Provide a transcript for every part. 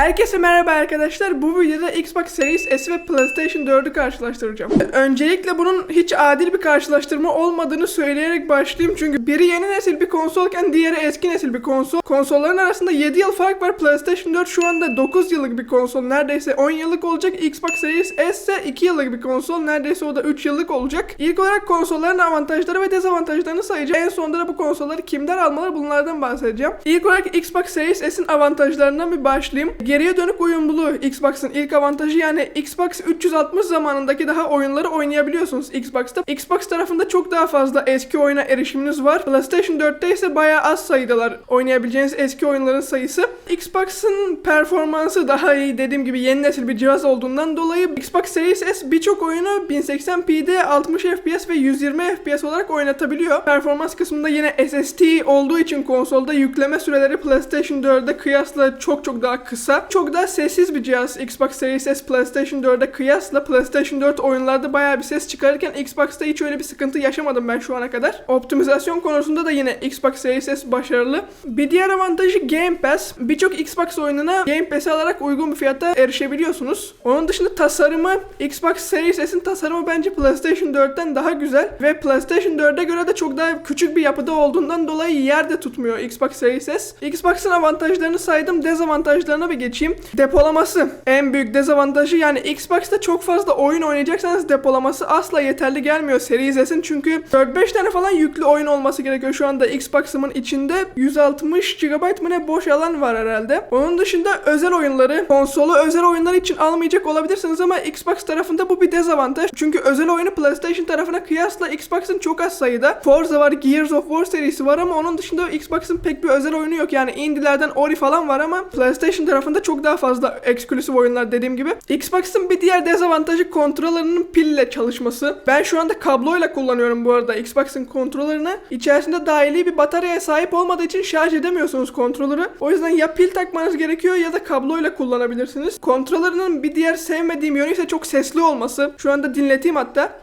Herkese merhaba arkadaşlar. Bu videoda Xbox Series S ve PlayStation 4'ü karşılaştıracağım. Öncelikle bunun hiç adil bir karşılaştırma olmadığını söyleyerek başlayayım. Çünkü biri yeni nesil bir konsolken diğeri eski nesil bir konsol. Konsolların arasında 7 yıl fark var. PlayStation 4 şu anda 9 yıllık bir konsol. Neredeyse 10 yıllık olacak. Xbox Series S ise 2 yıllık bir konsol. Neredeyse o da 3 yıllık olacak. İlk olarak konsolların avantajları ve dezavantajlarını sayacağım. En sonunda da bu konsolları kimler almalı bunlardan bahsedeceğim. İlk olarak Xbox Series S'in avantajlarından bir başlayayım. Geriye dönük uyumluluğu Xbox'ın ilk avantajı yani Xbox 360 zamanındaki daha oyunları oynayabiliyorsunuz Xbox'ta. Xbox tarafında çok daha fazla eski oyuna erişiminiz var. PlayStation 4'te ise bayağı az sayıdalar oynayabileceğiniz eski oyunların sayısı. Xbox'ın performansı daha iyi dediğim gibi yeni nesil bir cihaz olduğundan dolayı Xbox Series S birçok oyunu 1080p'de 60 FPS ve 120 FPS olarak oynatabiliyor. Performans kısmında yine SSD olduğu için konsolda yükleme süreleri PlayStation 4'e kıyasla çok çok daha kısa. Çok daha sessiz bir cihaz Xbox Series S PlayStation 4'e kıyasla PlayStation 4 oyunlarda bayağı bir ses çıkarırken Xbox'ta hiç öyle bir sıkıntı yaşamadım ben şu ana kadar. Optimizasyon konusunda da yine Xbox Series S başarılı. Bir diğer avantajı Game Pass. Birçok Xbox oyununa Game Pass'i alarak uygun bir fiyata erişebiliyorsunuz. Onun dışında tasarımı Xbox Series S'in tasarımı bence PlayStation 4'ten daha güzel ve PlayStation 4'e göre de çok daha küçük bir yapıda olduğundan dolayı yer de tutmuyor Xbox Series S. Xbox'ın avantajlarını saydım, dezavantajlarına bir geçeyim. Depolaması en büyük dezavantajı yani Xbox'ta çok fazla oyun oynayacaksanız depolaması asla yeterli gelmiyor Series S'in çünkü 4-5 tane falan yüklü oyun olması gerekiyor şu anda Xbox'ımın içinde 160 GB mı ne boş alan var herhalde. Onun dışında özel oyunları, konsolu özel oyunlar için almayacak olabilirsiniz ama Xbox tarafında bu bir dezavantaj. Çünkü özel oyunu PlayStation tarafına kıyasla Xbox'ın çok az sayıda. Forza var, Gears of War serisi var ama onun dışında Xbox'ın pek bir özel oyunu yok. Yani indie'lerden Ori falan var ama PlayStation tarafında çok daha fazla eksklusif oyunlar dediğim gibi. Xbox'ın bir diğer dezavantajı kontrollerinin pille çalışması. Ben şu anda kabloyla kullanıyorum bu arada Xbox'ın kontrollerini. İçerisinde dahili bir bataryaya sahip olmadığı için şarj edemiyorsunuz kontrolörü. O yüzden ya pil takmanız gerekiyor ya da kabloyla kullanabilirsiniz. Kontrollerinin bir diğer sevmediğim yönü ise çok sesli olması. Şu anda dinleteyim hatta.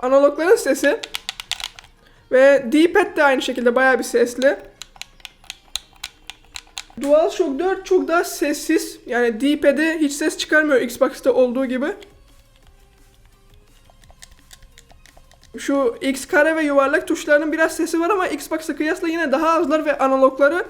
Analogların sesi. Ve D-pad de aynı şekilde bayağı bir sesli. DualShock 4 çok daha sessiz. Yani D-pad'e hiç ses çıkarmıyor Xbox'ta olduğu gibi. Şu X kare ve yuvarlak tuşlarının biraz sesi var ama Xbox'a kıyasla yine daha azlar ve analogları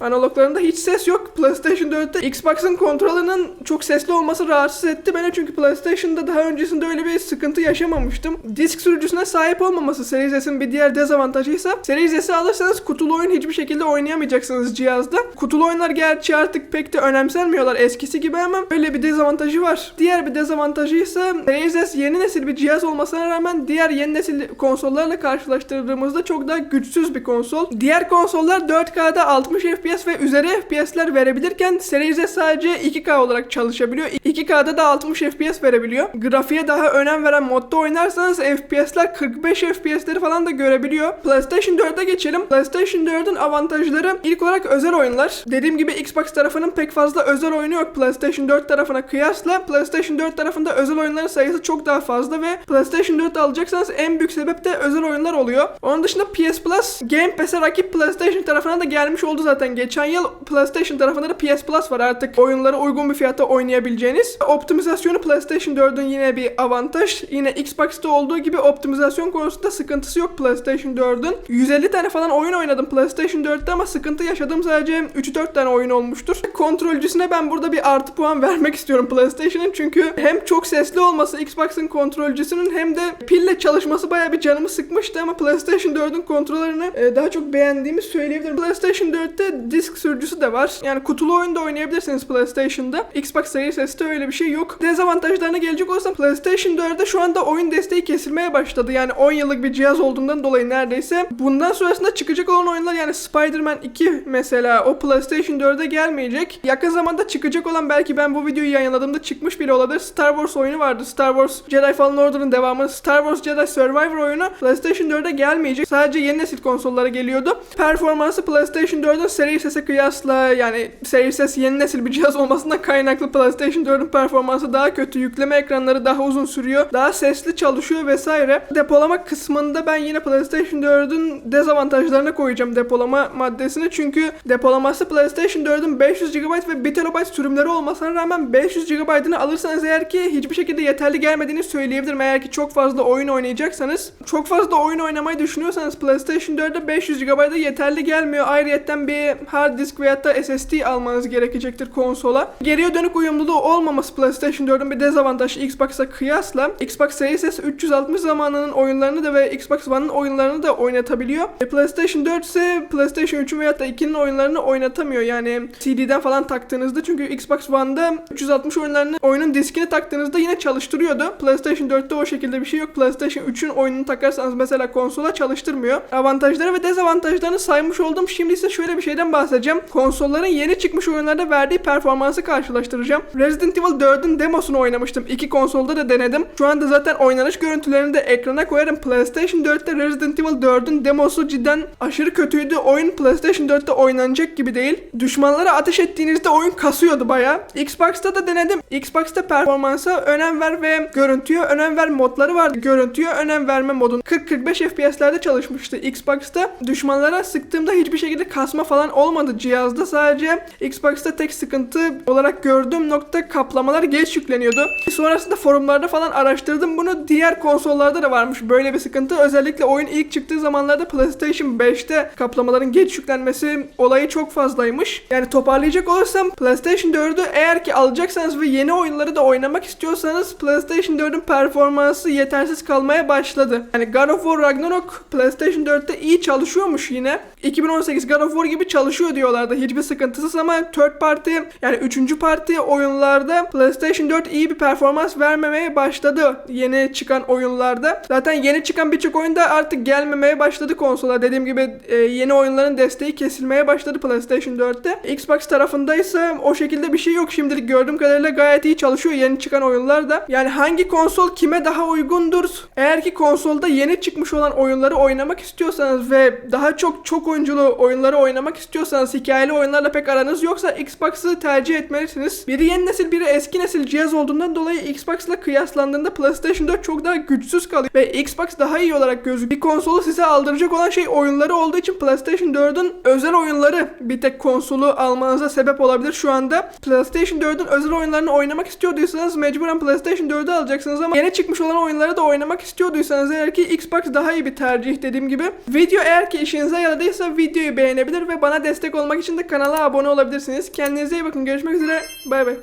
Analoglarında hiç ses yok. PlayStation 4'te Xbox'ın kontrolünün çok sesli olması rahatsız etti beni çünkü PlayStation'da daha öncesinde öyle bir sıkıntı yaşamamıştım. Disk sürücüsüne sahip olmaması Series S'in bir diğer dezavantajıysa Series S'i alırsanız kutulu oyun hiçbir şekilde oynayamayacaksınız cihazda. Kutulu oyunlar gerçi artık pek de önemsenmiyorlar eskisi gibi ama öyle bir dezavantajı var. Diğer bir dezavantajı ise Series S yeni nesil bir cihaz olmasına rağmen diğer yeni nesil konsollarla karşılaştırdığımızda çok daha güçsüz bir konsol. Diğer konsollar 4K'da 60 FPS FPS ve üzeri FPS'ler verebilirken Series S sadece 2K olarak çalışabiliyor. 2K'da da 60 FPS verebiliyor. Grafiğe daha önem veren modda oynarsanız FPS'ler 45 FPS'leri falan da görebiliyor. PlayStation 4'e geçelim. PlayStation 4'ün avantajları ilk olarak özel oyunlar. Dediğim gibi Xbox tarafının pek fazla özel oyunu yok PlayStation 4 tarafına kıyasla. PlayStation 4 tarafında özel oyunların sayısı çok daha fazla ve PlayStation 4 alacaksanız en büyük sebep de özel oyunlar oluyor. Onun dışında PS Plus Game Pass'e rakip PlayStation tarafına da gelmiş oldu zaten geçen yıl PlayStation tarafında da PS Plus var artık oyunları uygun bir fiyata oynayabileceğiniz. Optimizasyonu PlayStation 4'ün yine bir avantaj. Yine Xbox'ta olduğu gibi optimizasyon konusunda sıkıntısı yok PlayStation 4'ün. 150 tane falan oyun oynadım PlayStation 4'te ama sıkıntı yaşadığım sadece 3-4 tane oyun olmuştur. Kontrolcüsüne ben burada bir artı puan vermek istiyorum PlayStation'ın çünkü hem çok sesli olması Xbox'ın kontrolcüsünün hem de pille çalışması bayağı bir canımı sıkmıştı ama PlayStation 4'ün kontrollerini e, daha çok beğendiğimi söyleyebilirim. PlayStation 4'te disk sürücüsü de var. Yani kutulu oyunda oynayabilirsiniz PlayStation'da. Xbox Series S'te öyle bir şey yok. Dezavantajlarına gelecek olsam PlayStation 4'de şu anda oyun desteği kesilmeye başladı. Yani 10 yıllık bir cihaz olduğundan dolayı neredeyse. Bundan sonrasında çıkacak olan oyunlar yani Spider-Man 2 mesela o PlayStation 4'e gelmeyecek. Yakın zamanda çıkacak olan belki ben bu videoyu yayınladığımda çıkmış bile olabilir. Star Wars oyunu vardı. Star Wars Jedi Fallen Order'ın devamı. Star Wars Jedi Survivor oyunu PlayStation 4'e gelmeyecek. Sadece yeni nesil konsollara geliyordu. Performansı PlayStation 4'ün Series Series S'e kıyasla yani Series S yeni nesil bir cihaz olmasından kaynaklı PlayStation 4'ün performansı daha kötü. Yükleme ekranları daha uzun sürüyor. Daha sesli çalışıyor vesaire. Depolama kısmında ben yine PlayStation 4'ün dezavantajlarına koyacağım depolama maddesini. Çünkü depolaması PlayStation 4'ün 500 GB ve 1 TB sürümleri olmasına rağmen 500 GB'ını alırsanız eğer ki hiçbir şekilde yeterli gelmediğini söyleyebilirim. Eğer ki çok fazla oyun oynayacaksanız. Çok fazla oyun oynamayı düşünüyorsanız PlayStation 4'e 500 GB'da yeterli gelmiyor. Ayrıyetten bir hard disk veyahut da SSD almanız gerekecektir konsola. Geriye dönük uyumluluğu olmaması PlayStation 4'ün bir dezavantajı Xbox'a kıyasla. Xbox Series S 360 zamanının oyunlarını da ve Xbox One'ın oyunlarını da oynatabiliyor. E, PlayStation 4 ise PlayStation 3'ün veyahut da 2'nin oyunlarını oynatamıyor. Yani CD'den falan taktığınızda çünkü Xbox One'da 360 oyunlarını oyunun diskini taktığınızda yine çalıştırıyordu. PlayStation 4'te o şekilde bir şey yok. PlayStation 3'ün oyununu takarsanız mesela konsola çalıştırmıyor. Avantajları ve dezavantajlarını saymış oldum. Şimdi ise şöyle bir şeyden bahsedeceğim. Konsolların yeni çıkmış oyunlarda verdiği performansı karşılaştıracağım. Resident Evil 4'ün demosunu oynamıştım. İki konsolda da denedim. Şu anda zaten oynanış görüntülerini de ekrana koyarım. PlayStation 4'te Resident Evil 4'ün demosu cidden aşırı kötüydü. Oyun PlayStation 4'te oynanacak gibi değil. Düşmanlara ateş ettiğinizde oyun kasıyordu baya. Xbox'ta da denedim. Xbox'ta performansa önem ver ve görüntüye önem ver modları vardı. Görüntüye önem verme modun 40-45 FPS'lerde çalışmıştı Xbox'ta. Düşmanlara sıktığımda hiçbir şekilde kasma falan olmadı cihazda. Sadece Xbox'ta tek sıkıntı olarak gördüğüm nokta kaplamalar geç yükleniyordu. Sonrasında forumlarda falan araştırdım bunu. Diğer konsollarda da varmış böyle bir sıkıntı. Özellikle oyun ilk çıktığı zamanlarda PlayStation 5'te kaplamaların geç yüklenmesi olayı çok fazlaymış. Yani toparlayacak olursam PlayStation 4'ü eğer ki alacaksanız ve yeni oyunları da oynamak istiyorsanız PlayStation 4'ün performansı yetersiz kalmaya başladı. Yani God of War Ragnarok PlayStation 4'te iyi çalışıyormuş yine. 2018 God of War gibi çalışıyor diyorlardı hiçbir sıkıntısız ama third party yani üçüncü parti oyunlarda PlayStation 4 iyi bir performans vermemeye başladı yeni çıkan oyunlarda. Zaten yeni çıkan birçok oyunda artık gelmemeye başladı konsola. Dediğim gibi e, yeni oyunların desteği kesilmeye başladı PlayStation 4'te. Xbox tarafında ise o şekilde bir şey yok. Şimdilik gördüğüm kadarıyla gayet iyi çalışıyor yeni çıkan oyunlarda. Yani hangi konsol kime daha uygundur? Eğer ki konsolda yeni çıkmış olan oyunları oynamak istiyorsanız ve daha çok çok oyunculu oyunları oynamak istiyorsanız hikayeli oyunlarla pek aranız yoksa Xbox'ı tercih etmelisiniz. Biri yeni nesil biri eski nesil cihaz olduğundan dolayı Xbox'la kıyaslandığında PlayStation 4 çok daha güçsüz kalıyor ve Xbox daha iyi olarak gözüküyor. Bir konsolu size aldıracak olan şey oyunları olduğu için PlayStation 4'ün özel oyunları bir tek konsolu almanıza sebep olabilir şu anda. PlayStation 4'ün özel oyunlarını oynamak istiyorduysanız mecburen PlayStation 4'ü alacaksınız ama yeni çıkmış olan oyunları da oynamak istiyorduysanız eğer ki Xbox daha iyi bir tercih dediğim gibi. Video eğer ki işinize yaradıysa videoyu beğenebilir ve bana destek olmak için de kanala abone olabilirsiniz. Kendinize iyi bakın. Görüşmek üzere. Bay bay.